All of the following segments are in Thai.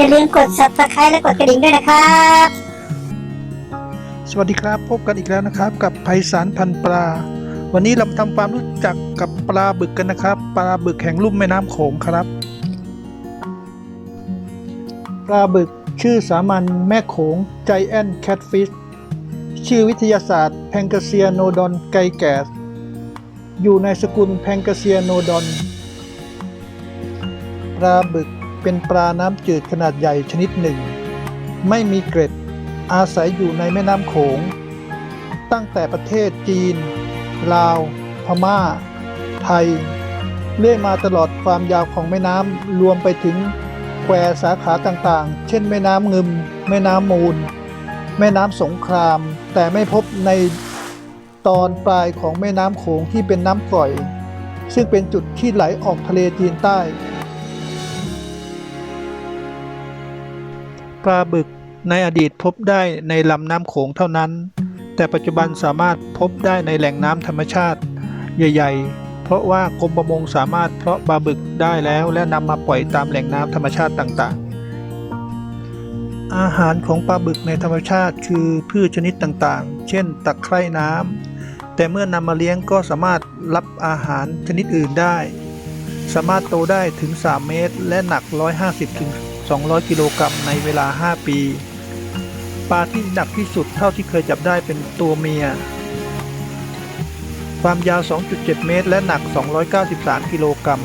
อย่าลืมกด subscribe และกดกระดิ่งด้วยนะครับ สวัสดีครับพบกันอีกแล้วนะครับ กับไพศาลพันปลา วันนี้เรามาทำความรู้จักกับปลาบึกกันนะครับ ปลาบึกแห่งลุ่มแม่น้ำโขงครับ ปลาบึกชื่อสามัญแม่โขง Giant Catfish ชื่อวิทยาศาสตร์แพงกาเซียโนดอนไกแกสอยู่ในสกุลแพงกาเซียโนดอนปลาบึก เป็นปลาน้ำจืดขนาดใหญ่ชนิดหนึ่ง ไม่มีเกร็ดอาศัยอยู่ในแม่น้ำโขง ตั้งแต่ประเทศจีน ลาว พม่า ไทย เรื่อยมาตลอดความยาวของแม่น้ำรวมไปถึงแควสาขาต่างๆ เช่น แม่น้ำงึมแม่น้ำมูล แม่น้ำสงคราม แต่ไม่พบในตอนปลายของแม่น้ำโขงที่เป็นน้ำกร่อย ซึ่งเป็นจุดที่ไหลออกทะเลจีนใต้ ปลาบึกในอดีตพบได้ในลำน้ำโขงเท่านั้น แต่ปัจจุบันสามารถพบได้ในแหล่งน้ำธรรมชาติ ใหญ่ ๆ เพราะว่ากรมประมงสามารถเพาะปลาบึกได้แล้วและนำมาปล่อยตามแหล่งน้ำธรรมชาติต่างๆ อาหารของปลาบึกในธรรมชาติคือพืชชนิดต่างๆ เช่นตะไคร่น้ำแต่เมื่อนำมาเลี้ยงก็สามารถรับอาหารชนิดอื่นได้ สามารถโตได้ถึง 3 เมตร และหนัก 150ถึง 200 กิโลกรัมในเวลา 5 ปี ปลาที่หนักที่สุดเท่าที่เคยจับได้เป็นตัวเมีย ความยาว 2.7 เมตร และหนัก 293 กิโลกรัม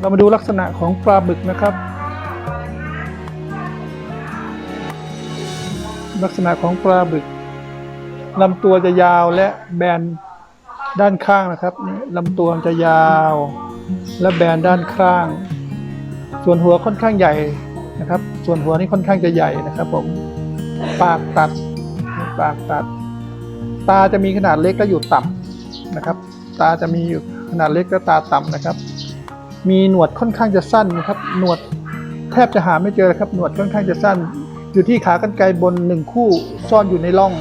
เรามาดูลักษณะของปลาบึกนะครับ ลักษณะของปลาบึกลำตัวจะยาวและแบนด้านข้างนะครับนี่ลำตัวจะยาว และแบนด้านข้าง ส่วนหัวค่อนข้างใหญ่นะครับ ส่วนหัวนี่ค่อนข้างจะใหญ่นะครับผมปากตัดปากตัด ตาจะมีขนาดเล็กและอยู่ต่ำนะครับ ตาจะมีอยู่ขนาดเล็กและตาต่ำนะครับ มีหนวดค่อนข้างจะสั้นนะครับ หนวดแทบจะหาไม่เจอครับ หนวดค่อนข้างจะสั้น อยู่ที่ขากรรไกรบนหนึ่งคู่ซ่อนอยู่ในร่อง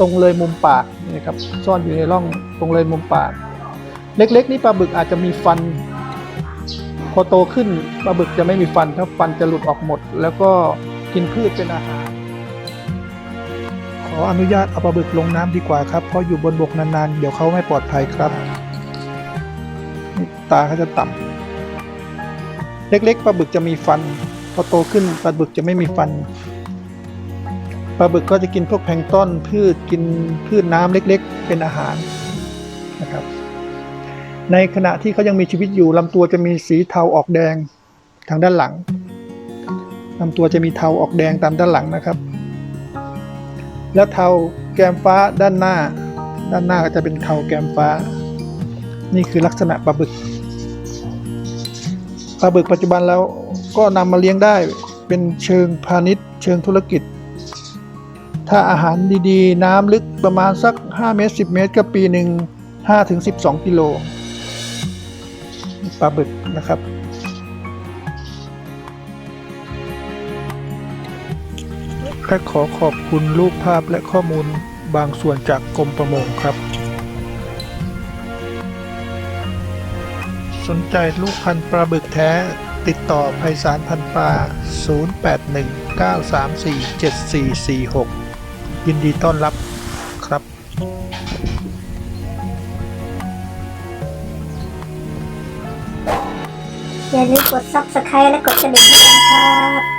ตรงเลยมุมปากนะครับซ่อนอยู่ในร่องตรงเลยมุมปาก เล็กๆนี่ปลาบึกอาจจะมีฟัน พอโตขึ้นปลาบึกจะไม่มีฟันครับฟันจะหลุดออกหมด แล้วก็กินพืชเป็นอาหาร ขออนุญาตเอาปลาบึกลงน้ำดีกว่าครับเพราะอยู่บนบกนานๆ เดี๋ยวเขาไม่ปลอดภัยครับตาเขาจะต่ำเล็กๆปลาบึกจะมีฟัน พอโตขึ้นปลาบึกจะไม่มีฟันปลาบึกก็จะกินพวกแพลงต้นพืชกินพืชน้ำเล็กๆ เป็นอาหารนะครับ ในขณะที่เขายังมีชีวิตอยู่ลำตัวจะมีสีเทาออกแดงทางด้านหลังลำตัวจะมีเทาออกแดงตามด้านหลังนะครับ แล้วเทาแกมฟ้าด้านหน้า ด้านหน้าก็จะเป็นเทาแกมฟ้า นี่คือลักษณะปลาบึกาบึกปัจจุบันแล้วก็นำมาเลี้ยงได้เป็นเชิงพาณิชย์ เชิงธุรกิจ ถ้าอาหารดีๆ น้ำลึกประมาณสัก 5 เมตร 10 เมตร ก็ปีหนึ่ง5ถึง12 กิโลปลาบึกนะครับ และขอขอบคุณรูปภาพและข้อมูลบางส่วนจากกรมประมงครับ สนใจลูกพันธุ์ปลาบึกแท้ ติดต่อไพศาลพันปลา 0819347446 ยินดีต้อนรับครับอย่าลืมกด subscribe และกดกระดิ่งด้วยนะครับ